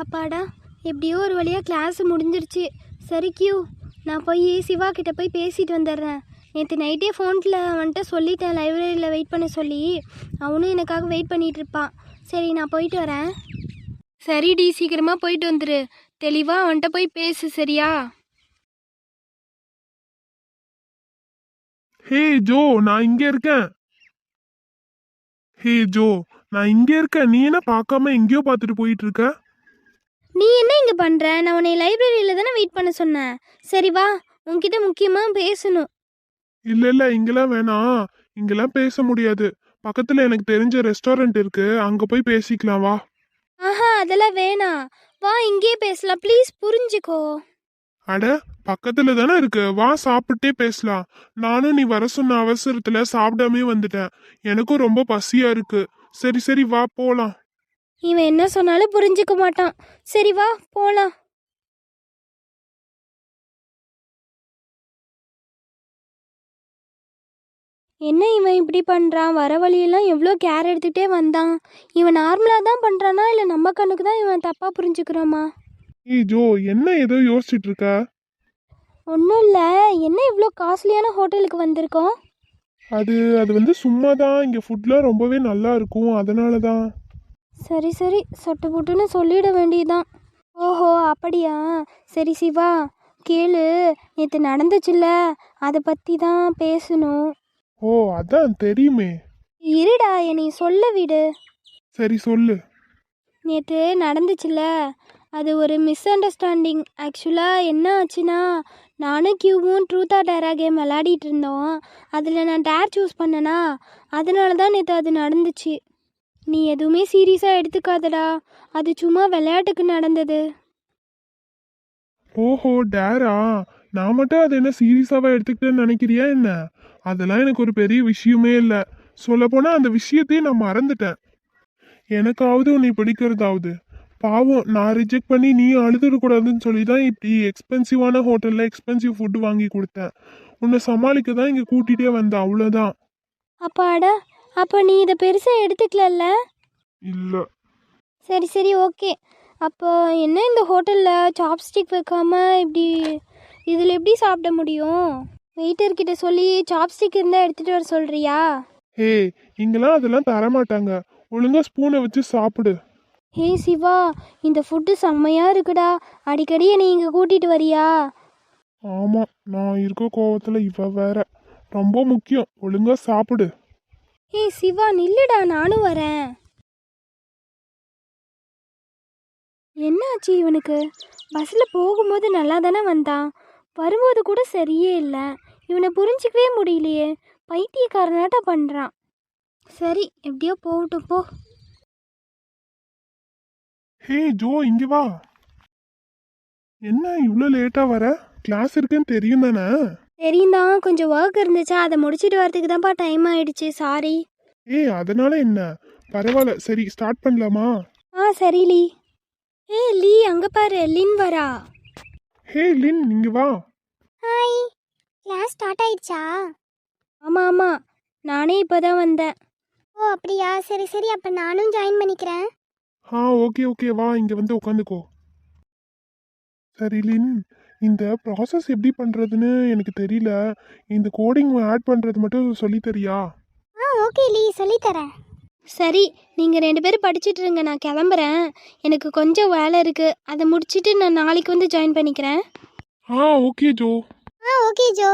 அப்பாடா எப்படியோ ஒரு வழியாக கிளாஸ் முடிஞ்சிருச்சு. சரி கியூ நான் போய் சிவா கிட்ட போய் பேசிட்டு வந்துடுறேன். நேற்று நைட்டே ஃபோனில் வந்துட்டு சொல்லிட்டேன் லைப்ரரியில் வெயிட் பண்ண சொல்லி. அவனும் எனக்காக வெயிட் பண்ணிகிட்ருப்பான் இருப்பான். சரி நான் போயிட்டு வரேன். சரிடி சீக்கிரமாக போயிட்டு வந்துரு. தெளிவாக அவன்கிட்ட போய் பேசு சரியா? ஹே ஜோ நான் இங்க இருக்கேன். ஹே ஜோ நான் இங்க இருக்கேன். நீ என்ன பார்க்காம எங்கேயோ பார்த்துட்டு போயிட்டு இருக்க நீ என்ன இங்கே பண்ணுற நான் உன்னை லைப்ரரியில் தானே வெயிட் பண்ண சொன்னேன். சரி வா உன்கிட்ட முக்கியமாக பேசணும். இல்ல இல்ல இங்கெல்லாம் வேணாம் இங்கெல்லாம் பேச முடியாது. பக்கத்துல எனக்கு தெரிஞ்ச ரெஸ்டாரண்ட் இருக்கு. அங்க போய் பேசிக்கலாம் வா. ஆஹா அதெல்லாம் வேணாம். வா இங்கேயே பேசலாம். ப்ளீஸ் புரிஞ்சுக்கோ. அட பக்கத்துல தானே இருக்கு. வா சாப்பிட்டே பேசலாம். நானும் நீ வர சொன்ன அவசரத்துல சாப்பிடாமே வந்துட்டேன். எனக்கும் ரொம்ப பசியா இருக்கு. சரி சரி வா போலாம். இவன் என்ன சொன்னாலும் புரிஞ்சுக்க மாட்டான். சரி வா போலாம். என்ன இவன் இப்படி பண்ணுறான் வர வழியெல்லாம் எவ்வளோ கேர் எடுத்துகிட்டே வந்தான். இவன் நார்மலாக தான் பண்ணுறானா இல்லை நம்ம கண்ணுக்கு தான் இவன் தப்பாக புரிஞ்சுக்கிறோமா? ஏய் ஜோ என்ன ஏதோ யோசிச்சுட்டு இருக்க? ஒன்றும் இல்லை. என்ன இவ்வளோ காஸ்ட்லியான ஹோட்டலுக்கு வந்திருக்கோம்? அது அது வந்து சும்மா தான் இங்க ஃபுட்லாம் ரொம்பவே நல்லா இருக்கும். அதனால தான். சரி சரி. சொட்டு புட்டுன்னு சொல்லிட வேண்டியதுதான். ஓஹோ அப்படியா? சரி சிவா கேளு. நேற்று நடந்துச்சுல்ல. அதை பற்றி தான் பேசணும். ஓ அதான் தெரியுமே. இருடா என்னை சொல்ல விடு. சரி சொல்லு. நேற்று நடந்துச்சுல்ல அது ஒரு மிஸ் அண்டர்ஸ்டாண்டிங் ஆக்சுவலாக என்ன ஆச்சுன்னா நானும் கியூவும் ட்ரூத்தா டேரா கேம் விளையாடிட்டு இருந்தோம். அதில் நான் டேர் சூஸ் பண்ணனா அதனால தான் நேற்று அது நடந்துச்சு. நீ எதுவுமே சீரியஸாக எடுத்துக்காதடா. அது சும்மா விளையாட்டுக்கு நடந்தது. ஓஹோ டேரா நான் மட்டும் அது என்ன சீரியஸாவா எடுத்துக்கிட்டேன்னு நினைக்கிறியா என்ன? அதெல்லாம் எனக்கு ஒரு பெரிய விஷயமே இல்லை. சொல்லப்போனா அந்த விஷயத்தையே நான் மறந்துட்டேன். எனக்காவது உன்னை பிடிக்கிறதாவது. பாவம் நான் ரிஜெக்ட் பண்ணி நீ அழுதுடக்கூடாதுன்னு சொல்லி தான் இப்படி எக்ஸ்பென்சிவான ஹோட்டலில் எக்ஸ்பென்சிவ் ஃபுட்டு வாங்கி கொடுத்தேன். உன்னை சமாளிக்க தான் இங்கே கூட்டிகிட்டே வந்தேன் அவ்வளோதான் அப்பாடா அப்போ நீ இதை பெருசாக எடுத்துக்கலல்ல? இல்லை. சரி சரி ஓகே அப்போ என்ன இந்த ஹோட்டலில் சாப்ஸ்டிக் வைக்காம இப்படி இதில் எப்படி சாப்பிட முடியும்? வெயிட்டர்கிட்ட சொல்லி சாப்ஸ்டிக் இருந்தால் எடுத்துகிட்டு வர சொல்கிறியா ஹே இங்கெல்லாம் அதெல்லாம் தரமாட்டாங்க. ஒழுங்கா ஸ்பூனை வச்சு சாப்பிடு. ஹே சிவா இந்த ஃபுட்டு செம்மையாக இருக்குடா. அடிக்கடி என்னை இங்கே கூட்டிகிட்டு வரியா? ஆமாம் நான் இருக்க கோவத்தில் இவ வேற. ரொம்ப முக்கியம். ஒழுங்கா சாப்பிடு. ஹே சிவா நில்லுடா நானும் வரேன். என்னாச்சு இவனுக்கு? பஸ்ஸில் போகும்போது நல்லா தானே வந்தான். வரும்போது கூட சரியே இல்லை. இவனை புரிஞ்சிக்கவே முடியலையே. பைத்தியக்காரனாட்டம் பண்ணுறான் சரி எப்படியோ போகட்டும் போ. ஹே ஜோ இங்க வா. என்ன இவ்வளோ லேட்டா வர? கிளாஸ் இருக்குன்னு தெரியும் தானே? தெரியும் தான். கொஞ்சம் ஒர்க் இருந்துச்சா? அதை முடிச்சிட்டு வரதுக்கு தான்ப்பா டைம் ஆயிடுச்சு. சாரி ஏய் அதனால என்ன? பரவாயில்ல. சரி ஸ்டார்ட் பண்ணலாமா? ஆ சரி லீ. ஏ லீ அங்கே பாரு. லின் வரா. ஹே லின் இங்க வா. ஹாய். கிளாஸ் ஸ்டார்ட் ஆயிடுச்சா? ஆமாம் ஆமாம் நானே இப்போ தான் வந்தேன். ஓ அப்படியா? சரி சரி. அப்போ நானும் ஜாயின் பண்ணிக்கிறேன். ஆ ஓகே ஓகே வா இங்க வந்து உட்காந்துக்கோ சரி லின் இந்த ப்ராசஸ் எப்படி பண்றதுன்னு எனக்கு தெரியல. இந்த கோடிங் ஆட் பண்றது மட்டும் சொல்லித் தரியா? ஆ ஓகே லீ. சொல்லித்தரேன் சரி நீங்கள் ரெண்டு பேரும் படிச்சிட்டு இருங்க நான் கிளம்புறேன். எனக்கு கொஞ்சம் வேலை இருக்குது அதை முடிச்சிட்டு நான் நாளைக்கு வந்து ஜாயின் பண்ணிக்கிறேன். ஆ ஓகே ஜோ. ஆ ஓகே ஜோ.